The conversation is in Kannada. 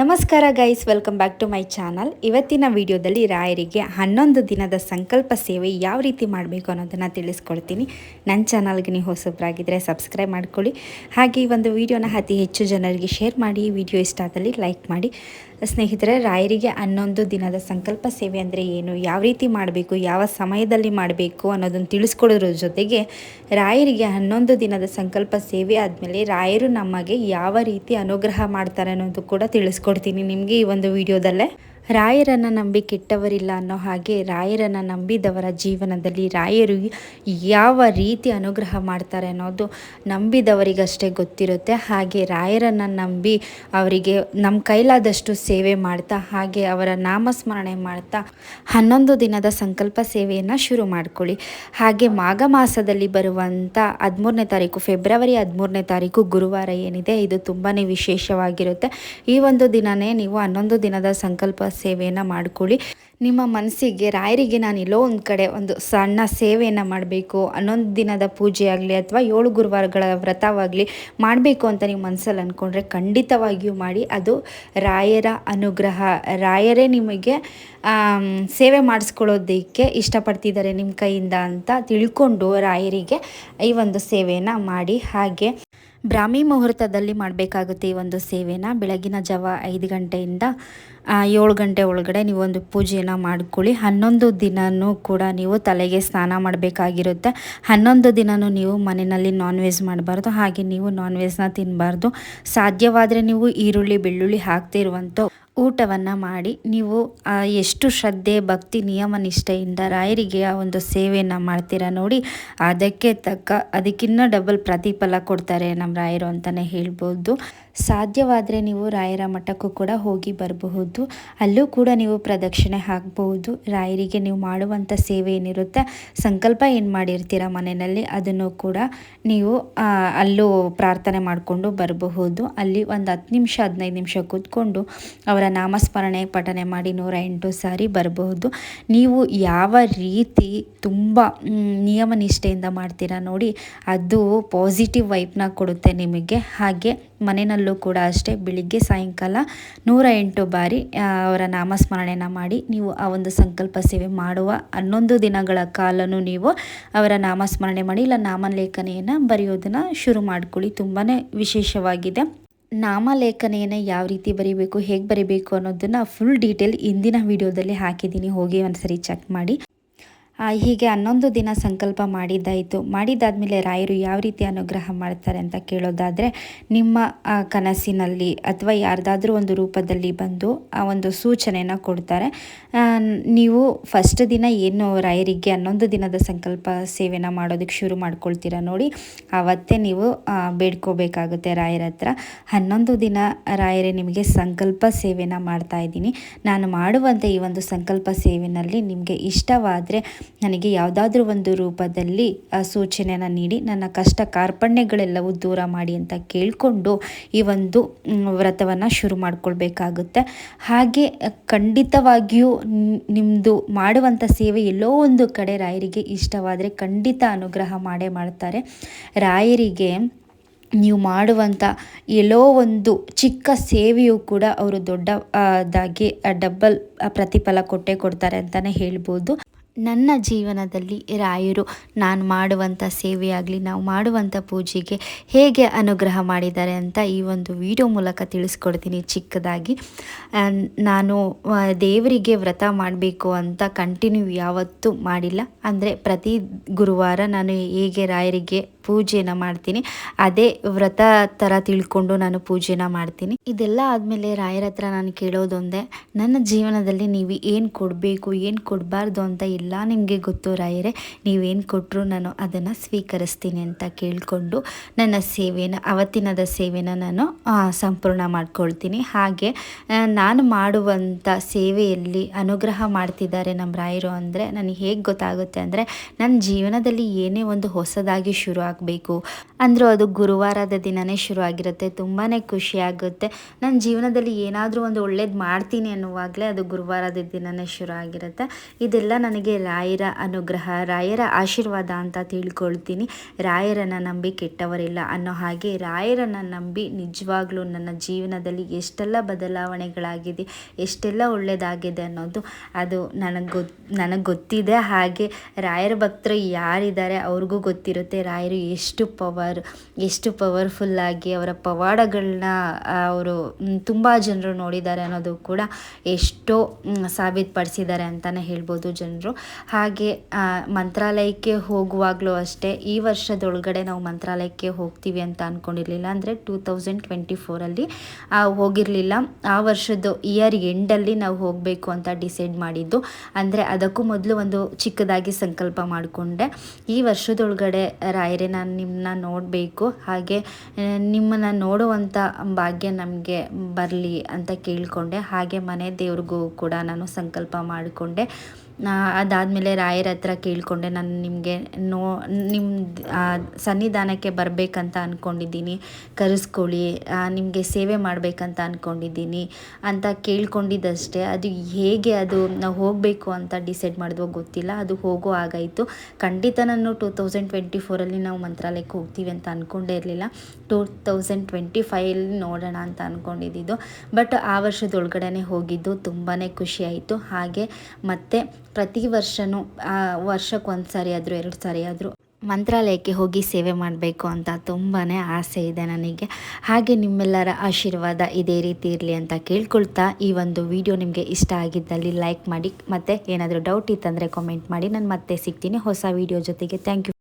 ನಮಸ್ಕಾರ guys welcome back to my channel ಇವತ್ತಿನ ವಿಡಿಯೋದಲ್ಲಿ ರಾಯರಿಗೆ ಹನ್ನೊಂದು ದಿನದ ಸಂಕಲ್ಪ ಸೇವೆ ಯಾವ ರೀತಿ ಮಾಡಬೇಕು ಅನ್ನೋದನ್ನು ತಿಳಿಸ್ಕೊಡ್ತೀನಿ. ನನ್ನ ಚಾನಲ್ಗೆ ನೀವು ಹೊಸಬ್ರಾಗಿದ್ದರೆ ಸಬ್ಸ್ಕ್ರೈಬ್ ಮಾಡ್ಕೊಳ್ಳಿ. ಹಾಗೆ ಈ ಒಂದು ವಿಡಿಯೋನ ಅತಿ ಹೆಚ್ಚು ಜನರಿಗೆ ಶೇರ್ ಮಾಡಿ ವಿಡಿಯೋ ಇಷ್ಟ ಆದಲ್ಲಿ ಲೈಕ್ ಮಾಡಿ. ಸ್ನೇಹಿತರೆ, ರಾಯರಿಗೆ ಹನ್ನೊಂದು ದಿನದ ಸಂಕಲ್ಪ ಸೇವೆ ಅಂದರೆ ಏನು? ಯಾವ ರೀತಿ ಮಾಡಬೇಕು? ಯಾವ ಸಮಯದಲ್ಲಿ ಮಾಡಬೇಕು? ಅನ್ನೋದನ್ನು ತಿಳಿಸ್ಕೊಡೋದ್ರ ಜೊತೆಗೆ ರಾಯರಿಗೆ ಹನ್ನೊಂದು ದಿನದ ಸಂಕಲ್ಪ ಸೇವೆ ಆದಮೇಲೆ ರಾಯರು ನಮಗೆ ಯಾವ ರೀತಿ ಅನುಗ್ರಹ ಮಾಡ್ತಾರೆ ಅನ್ನೋದು ಕೂಡ ತಿಳಿಸ್ಕೊಡ್ತೀನಿ ನಿಮಗೆ ಈ ಒಂದು ವಿಡಿಯೋದಲ್ಲೇ. ರಾಯರನ್ನು ನಂಬಿ ಕೆಟ್ಟವರಿಲ್ಲ ಅನ್ನೋ ಹಾಗೆ ರಾಯರನ್ನು ನಂಬಿದವರ ಜೀವನದಲ್ಲಿ ರಾಯರು ಯಾವ ರೀತಿ ಅನುಗ್ರಹ ಮಾಡ್ತಾರೆ ಅನ್ನೋದು ನಂಬಿದವರಿಗಷ್ಟೇ ಗೊತ್ತಿರುತ್ತೆ. ಹಾಗೆ ರಾಯರನ್ನು ನಂಬಿ ಅವರಿಗೆ ನಮ್ಮ ಕೈಲಾದಷ್ಟು ಸೇವೆ ಮಾಡ್ತಾ, ಹಾಗೆ ಅವರ ನಾಮಸ್ಮರಣೆ ಮಾಡ್ತಾ ಹನ್ನೊಂದು ದಿನದ ಸಂಕಲ್ಪ ಸೇವೆಯನ್ನು ಶುರು ಮಾಡ್ಕೊಳ್ಳಿ. ಹಾಗೆ ಮಾಘ ಮಾಸದಲ್ಲಿ ಬರುವಂಥ ಹದಿಮೂರನೇ ತಾರೀಕು, ಫೆಬ್ರವರಿ ಹದಿಮೂರನೇ ತಾರೀಕು ಗುರುವಾರ ಏನಿದೆ, ಇದು ತುಂಬಾ ವಿಶೇಷವಾಗಿರುತ್ತೆ. ಈ ಒಂದು ದಿನನೇ ನೀವು ಹನ್ನೊಂದು ದಿನದ ಸಂಕಲ್ಪ ಸೇವೆಯನ್ನು ಮಾಡ್ಕೊಳ್ಳಿ. ನಿಮ್ಮ ಮನಸ್ಸಿಗೆ, ರಾಯರಿಗೆ ನಾನು ಎಲ್ಲೋ ಒಂದು ಕಡೆ ಒಂದು ಸಣ್ಣ ಸೇವೆಯನ್ನು ಮಾಡಬೇಕು, ಹನ್ನೊಂದು ದಿನದ ಪೂಜೆ ಆಗಲಿ ಅಥವಾ ಏಳು ಗುರುವಾರಗಳ ವ್ರತವಾಗಲಿ ಮಾಡಬೇಕು ಅಂತ ನೀವು ಮನಸ್ಸಲ್ಲಿ ಅಂದ್ಕೊಂಡ್ರೆ ಖಂಡಿತವಾಗಿಯೂ ಮಾಡಿ. ಅದು ರಾಯರ ಅನುಗ್ರಹ. ರಾಯರೇ ನಿಮಗೆ ಸೇವೆ ಮಾಡಿಸ್ಕೊಳ್ಳೋದಕ್ಕೆ ಇಷ್ಟಪಡ್ತಿದ್ದಾರೆ ನಿಮ್ಮ ಕೈಯಿಂದ ಅಂತ ತಿಳ್ಕೊಂಡು ರಾಯರಿಗೆ ಈ ಒಂದು ಸೇವೆಯನ್ನು ಮಾಡಿ. ಹಾಗೆ ಬ್ರಾಹ್ಮಿ ಮುಹೂರ್ತದಲ್ಲಿ ಮಾಡಬೇಕಾಗುತ್ತೆ ಈ ಒಂದು ಸೇವೆನ. ಬೆಳಗಿನ ಜಾವ ಐದು ಗಂಟೆಯಿಂದ ಏಳು ಗಂಟೆ ಒಳಗಡೆ ನೀವು ಒಂದು ಪೂಜೆಯನ್ನು ಮಾಡ್ಕೊಳ್ಳಿ. ಹನ್ನೊಂದು ದಿನವೂ ಕೂಡ ನೀವು ತಲೆಗೆ ಸ್ನಾನ ಮಾಡಬೇಕಾಗಿರುತ್ತೆ. ಹನ್ನೊಂದು ದಿನವೂ ನೀವು ಮನೆಯಲ್ಲಿ ನಾನ್ ವೆಜ್ ಮಾಡಬಾರ್ದು. ಹಾಗೆ ನೀವು ನಾನ್ ವೆಜ್ನ ತಿನ್ನಬಾರ್ದು ಸಾಧ್ಯವಾದರೆ ನೀವು ಈರುಳ್ಳಿ, ಬೆಳ್ಳುಳ್ಳಿ ಹಾಕ್ತಿರುವಂಥ ಊಟವನ್ನು ಮಾಡಿ ನೀವು ಎಷ್ಟು ಶ್ರದ್ಧೆ, ಭಕ್ತಿ, ನಿಯಮ, ನಿಷ್ಠೆಯಿಂದ ರಾಯರಿಗೆ ಆ ಒಂದು ಸೇವೆಯನ್ನು ಮಾಡ್ತೀರಾ ನೋಡಿ, ಅದಕ್ಕೆ ತಕ್ಕ, ಅದಕ್ಕಿನ್ನ ಡಬಲ್ ಪ್ರತಿಫಲ ಕೊಡ್ತಾರೆ ನಮ್ಮ ರಾಯರು ಅಂತಲೇ ಹೇಳ್ಬೋದು. ಸಾಧ್ಯವಾದರೆ ನೀವು ರಾಯರ ಮಠಕ್ಕೂ ಕೂಡ ಹೋಗಿ ಬರಬಹುದು. ಅಲ್ಲೂ ಕೂಡ ನೀವು ಪ್ರದಕ್ಷಿಣೆ ಹಾಕಬಹುದು. ರಾಯರಿಗೆ ನೀವು ಮಾಡುವಂಥ ಸೇವೆ ಏನಿರುತ್ತೆ, ಸಂಕಲ್ಪ ಏನು ಮಾಡಿರ್ತೀರ ಮನೆಯಲ್ಲಿ, ಅದನ್ನು ಕೂಡ ನೀವು ಅಲ್ಲೂ ಪ್ರಾರ್ಥನೆ ಮಾಡಿಕೊಂಡು ಬರಬಹುದು. ಅಲ್ಲಿ ಒಂದು ಹತ್ತು ನಿಮಿಷ, ಹದಿನೈದು ನಿಮಿಷ ಕೂತ್ಕೊಂಡು ಅವರ ನಾಮಸ್ಮರಣೆ ಪಠನೆ ಮಾಡಿ ನೂರ ಎಂಟು ಸಾರಿ ಬರಬಹುದು. ನೀವು ಯಾವ ರೀತಿ ತುಂಬ ನಿಯಮ ನಿಷ್ಠೆಯಿಂದ ಮಾಡ್ತೀರಾ ನೋಡಿ, ಅದು ಪಾಸಿಟಿವ್ ವೈಬ್ನ ಕೊಡುತ್ತೆ ನಿಮಗೆ. ಹಾಗೆ ಮನೆಯಲ್ಲೂ ಕೂಡ ಅಷ್ಟೇ, ಬೆಳಿಗ್ಗೆ, ಸಾಯಂಕಾಲ ನೂರ ಎಂಟು ಬಾರಿ ಅವರ ನಾಮಸ್ಮರಣೆನ ಮಾಡಿ ನೀವು ಆ ಒಂದು ಸಂಕಲ್ಪ ಸೇವೆ ಮಾಡುವ ಹನ್ನೊಂದು ದಿನಗಳ ಕಾಲನೂ ನೀವು ಅವರ ನಾಮಸ್ಮರಣೆ ಮಾಡಿ, ಇಲ್ಲ ನಾಮಲೇಖನೆಯನ್ನು ಬರೆಯೋದನ್ನು ಶುರು ಮಾಡ್ಕೊಳ್ಳಿ. ತುಂಬಾ ವಿಶೇಷವಾಗಿದೆ. ನಾಮಲೇಖನೆಯನ್ನು ಯಾವ ರೀತಿ ಬರೀಬೇಕು, ಹೇಗೆ ಬರೀಬೇಕು ಅನ್ನೋದನ್ನು ಫುಲ್ ಡೀಟೇಲ್ ಇಂದಿನ ವಿಡಿಯೋದಲ್ಲಿ ಹಾಕಿದ್ದೀನಿ. ಹೋಗಿ ಒಂದ್ಸರಿ ಚೆಕ್ ಮಾಡಿ. ಹೀಗೆ ಹನ್ನೊಂದು ದಿನ ಸಂಕಲ್ಪ ಮಾಡಿದ್ದಾಯಿತು. ಮಾಡಿದ್ದಾದಮೇಲೆ ರಾಯರು ಯಾವ ರೀತಿ ಅನುಗ್ರಹ ಮಾಡ್ತಾರೆ ಅಂತ ಕೇಳೋದಾದರೆ, ನಿಮ್ಮ ಕನಸಿನಲ್ಲಿ ಅಥವಾ ಯಾರ್ದಾದ್ರೂ ಒಂದು ರೂಪದಲ್ಲಿ ಬಂದು ಆ ಒಂದು ಸೂಚನೆಯನ್ನು ಕೊಡ್ತಾರೆ. ನೀವು ಫಸ್ಟ್ ದಿನ ಏನು ರಾಯರಿಗೆ ಹನ್ನೊಂದು ದಿನದ ಸಂಕಲ್ಪ ಸೇವೆನ ಮಾಡೋದಕ್ಕೆ ಶುರು ಮಾಡ್ಕೊಳ್ತೀರಾ ನೋಡಿ. ಆವತ್ತೇ ನೀವು ಬೇಡ್ಕೋಬೇಕಾಗುತ್ತೆ ರಾಯರ ಹತ್ರ. ಹನ್ನೊಂದು ದಿನ ರಾಯರೇ ನಿಮಗೆ ಸಂಕಲ್ಪ ಸೇವೆನ ಮಾಡ್ತಾ ಇದ್ದೀನಿ. ನಾನು ಮಾಡುವಂಥ ಈ ಒಂದು ಸಂಕಲ್ಪ ಸೇವೆನಲ್ಲಿ ನಿಮಗೆ ಇಷ್ಟವಾದರೆ ನನಗೆ ಯಾವುದಾದ್ರೂ ಒಂದು ರೂಪದಲ್ಲಿ ಸೂಚನೆಯನ್ನು ನೀಡಿ, ನನ್ನ ಕಷ್ಟ ಕಾರ್ಪಣ್ಯಗಳೆಲ್ಲವೂ ದೂರ ಮಾಡಿ ಅಂತ ಕೇಳಿಕೊಂಡು ಈ ಒಂದು ವ್ರತವನ್ನು ಶುರು ಮಾಡಿಕೊಳ್ಬೇಕಾಗುತ್ತೆ. ಹಾಗೆ ಖಂಡಿತವಾಗಿಯೂ ನಿಮ್ಮದು ಮಾಡುವಂಥ ಸೇವೆ ಎಲ್ಲೋ ಒಂದು ಕಡೆ ರಾಯರಿಗೆ ಇಷ್ಟವಾದರೆ ಖಂಡಿತ ಅನುಗ್ರಹ ಮಾಡೇ ಮಾಡ್ತಾರೆ. ರಾಯರಿಗೆ ನೀವು ಮಾಡುವಂಥ ಎಲ್ಲೋ ಒಂದು ಚಿಕ್ಕ ಸೇವೆಯು ಕೂಡ ಅವರು ದೊಡ್ಡದಾಗಿ ಡಬ್ಬಲ್ ಪ್ರತಿಫಲ ಕೊಟ್ಟೇ ಕೊಡ್ತಾರೆ ಅಂತಲೇ ಹೇಳ್ಬೋದು. ನನ್ನ ಜೀವನದಲ್ಲಿ ರಾಯರು, ನಾನು ಮಾಡುವಂಥ ಸೇವೆಯಾಗಲಿ, ನಾವು ಮಾಡುವಂಥ ಪೂಜೆಗೆ ಹೇಗೆ ಅನುಗ್ರಹ ಮಾಡಿದ್ದಾರೆ ಅಂತ ಈ ಒಂದು ವಿಡಿಯೋ ಮೂಲಕ ತಿಳಿಸ್ಕೊಡ್ತೀನಿ ಚಿಕ್ಕದಾಗಿ. ನಾನು ದೇವರಿಗೆ ವ್ರತ ಮಾಡಬೇಕು ಅಂತ ಕಂಟಿನ್ಯೂ ಯಾವತ್ತೂ ಮಾಡಿಲ್ಲ. ಅಂದರೆ ಪ್ರತಿ ಗುರುವಾರ ನಾನು ಹೇಗೆ ರಾಯರಿಗೆ ಪೂಜೆನ ಮಾಡ್ತೀನಿ, ಅದೇ ವ್ರತ ಥರ ತಿಳ್ಕೊಂಡು ನಾನು ಪೂಜೆನ ಮಾಡ್ತೀನಿ. ಇದೆಲ್ಲ ಆದಮೇಲೆ ರಾಯರ ಹತ್ರ ನಾನು ಕೇಳೋದೊಂದೇ, ನನ್ನ ಜೀವನದಲ್ಲಿ ನೀವು ಏನು ಕೊಡಬೇಕು, ಏನು ಕೊಡಬಾರ್ದು ಅಂತ ಇಲ್ಲ ನಿಮಗೆ ಗೊತ್ತು ರಾಯರೇ, ನೀವೇನು ಕೊಟ್ಟರು ನಾನು ಅದನ್ನು ಸ್ವೀಕರಿಸ್ತೀನಿ ಅಂತ ಕೇಳಿಕೊಂಡು ನನ್ನ ಸೇವೆನ, ಅವತ್ತಿನದ ಸೇವೆನ ನಾನು ಸಂಪೂರ್ಣ ಮಾಡ್ಕೊಳ್ತೀನಿ. ಹಾಗೆ ನಾನು ಮಾಡುವಂಥ ಸೇವೆಯಲ್ಲಿ ಅನುಗ್ರಹ ಮಾಡ್ತಿದ್ದಾರೆ ನಮ್ಮ ರಾಯರು ಅಂದರೆ, ನನಗೆ ಹೇಗೆ ಗೊತ್ತಾಗುತ್ತೆ ಅಂದರೆ ನನ್ನ ಜೀವನದಲ್ಲಿ ಏನೇ ಒಂದು ಹೊಸದಾಗಿ ಶುರು ಆಗಬೇಕು, ಅಂದರೂ ಅದು ಗುರುವಾರದ ದಿನವೇ ಶುರು ಆಗಿರುತ್ತೆ ತುಂಬಾ ಖುಷಿಯಾಗುತ್ತೆ ನನ್ನ ಜೀವನದಲ್ಲಿ ಏನಾದರೂ ಒಂದು ಒಳ್ಳೇದು ಮಾಡ್ತೀನಿ ಅನ್ನುವಾಗಲೇ ಅದು ಗುರುವಾರದ ದಿನವೇ ಶುರು ಆಗಿರುತ್ತೆ. ಇದೆಲ್ಲ ನನಗೆ ರಾಯರ ಅನುಗ್ರಹ, ರಾಯರ ಆಶೀರ್ವಾದ ಅಂತ ತಿಳ್ಕೊಳ್ತೀನಿ. ರಾಯರನ್ನು ನಂಬಿ ಕೆಟ್ಟವರಿಲ್ಲ ಅನ್ನೋ ಹಾಗೆ ರಾಯರನ್ನು ನಂಬಿ ನಿಜವಾಗ್ಲೂ ನನ್ನ ಜೀವನದಲ್ಲಿ ಎಷ್ಟೆಲ್ಲ ಬದಲಾವಣೆಗಳಾಗಿದೆ, ಎಷ್ಟೆಲ್ಲ ಒಳ್ಳೆಯದಾಗಿದೆ ಅನ್ನೋದು ಅದು ನನಗೆ ಗೊತ್ತು ನನಗೆ ಗೊತ್ತಿದೆ. ಹಾಗೆ ರಾಯರ ಭಕ್ತರು ಯಾರಿದ್ದಾರೆ ಅವ್ರಿಗೂ ಗೊತ್ತಿರುತ್ತೆ. ರಾಯರು ಎಷ್ಟು ಪವರ್, ಎಷ್ಟು ಪವರ್ಫುಲ್ಲಾಗಿ ಅವರ ಪವಾಡಗಳನ್ನ ಅವರು ತುಂಬ ಜನರು ನೋಡಿದ್ದಾರೆ ಅನ್ನೋದು ಕೂಡ ಎಷ್ಟೋ ಸಾಬೀತುಪಡಿಸಿದ್ದಾರೆ ಅಂತಲೇ ಹೇಳ್ಬೋದು ಜನರು. ಹಾಗೆ ಮಂತ್ರಾಲಯಕ್ಕೆ ಹೋಗುವಾಗಲೂ ಅಷ್ಟೇ ಈ ವರ್ಷದೊಳಗಡೆ ನಾವು ಮಂತ್ರಾಲಯಕ್ಕೆ ಹೋಗ್ತೀವಿ ಅಂತ ಅಂದ್ಕೊಂಡಿರಲಿಲ್ಲ ಅಂದರೆ ಟೂ ತೌಸಂಡ್ ಟ್ವೆಂಟಿ ಫೋರಲ್ಲಿ ಹೋಗಿರಲಿಲ್ಲ. ಆ ವರ್ಷದ ಇಯರ್ ಎಂಡಲ್ಲಿ ನಾವು ಹೋಗಬೇಕು ಅಂತ ಡಿಸೈಡ್ ಮಾಡಿದ್ದು. ಅಂದರೆ ಅದಕ್ಕೂ ಮೊದಲು ಒಂದು ಚಿಕ್ಕದಾಗಿ ಸಂಕಲ್ಪ ಮಾಡಿಕೊಂಡೆ. ಈ ವರ್ಷದೊಳಗಡೆ ರಾಯರೇ ನಾನು ನಿಮ್ಮನ್ನ ನೋಡಬೇಕು. ಹಾಗೆ ನಿಮ್ಮನ್ನು ನೋಡುವಂಥ ಭಾಗ್ಯ ನಮಗೆ ಬರಲಿ ಅಂತ ಕೇಳಿಕೊಂಡೆ. ಹಾಗೆ ಮನೆ ದೇವ್ರಿಗೂ ಕೂಡ ನಾನು ಸಂಕಲ್ಪ ಮಾಡಿಕೊಂಡೆ. ಅದಾದಮೇಲೆ ರಾಯರ ಹತ್ರ ಕೇಳಿಕೊಂಡೆ, ನಾನು ನಿಮಗೆ ನೋ ನಿಮ್ಮ ಸನ್ನಿಧಾನಕ್ಕೆ ಬರಬೇಕಂತ ಅಂದ್ಕೊಂಡಿದ್ದೀನಿ ಕರೆಸ್ಕೊಳ್ಳಿ ನಿಮಗೆ ಸೇವೆ ಮಾಡಬೇಕಂತ ಅಂದ್ಕೊಂಡಿದ್ದೀನಿ ಅಂತ ಕೇಳ್ಕೊಂಡಿದ್ದಷ್ಟೇ. ಅದು ಹೇಗೆ ಅದು ನಾವು ಹೋಗಬೇಕು ಅಂತ ಡಿಸೈಡ್ ಮಾಡಿದ್ವೋ ಗೊತ್ತಿಲ್ಲ, ಅದು ಹೋಗೋ ಆಗಾಯಿತು ಖಂಡಿತ ನಾನು ಟೂ ತೌಸಂಡ್ ಟ್ವೆಂಟಿ ಫೋರಲ್ಲಿ ನಾವು ಮಂತ್ರಾಲಯಕ್ಕೆ ಹೋಗ್ತೀವಿ ಅಂತ ಅಂದ್ಕೊಂಡೇ ಇರಲಿಲ್ಲ. ಟೂ ತೌಸಂಡ್ ಟ್ವೆಂಟಿ ಫೈವಲ್ಲಿ ನೋಡೋಣ ಅಂತ ಅಂದ್ಕೊಂಡಿದ್ದು ಬಟ್ ಆ ವರ್ಷದೊಳಗಡೆ ಹೋಗಿದ್ದು ತುಂಬಾ ಖುಷಿಯಾಯಿತು ಹಾಗೆ ಮತ್ತೆ ಪ್ರತಿ ವರ್ಷವೂ ವರ್ಷಕ್ಕೆ ಒಂದು ಸಾರಿ ಆದರೂ ಎರಡು ಸಾರಿ ಆದರೂ ಮಂತ್ರಾಲಯಕ್ಕೆ ಹೋಗಿ ಸೇವೆ ಮಾಡಬೇಕು ಅಂತ ತುಂಬಾ ಆಸೆ ಇದೆ ನನಗೆ. ಹಾಗೆ ನಿಮ್ಮೆಲ್ಲರ ಆಶೀರ್ವಾದ ಇದೇ ರೀತಿ ಇರಲಿ ಅಂತ ಕೇಳ್ಕೊಳ್ತಾ ಈ ಒಂದು ವಿಡಿಯೋ ನಿಮಗೆ ಇಷ್ಟ ಆಗಿದ್ದಲ್ಲಿ ಲೈಕ್ ಮಾಡಿ, ಮತ್ತು ಏನಾದರೂ ಡೌಟ್ ಇತ್ತಂದರೆ ಕಾಮೆಂಟ್ ಮಾಡಿ. ನಾನು ಮತ್ತೆ ಸಿಗ್ತೀನಿ ಹೊಸ ವಿಡಿಯೋ ಜೊತೆಗೆ. Thank you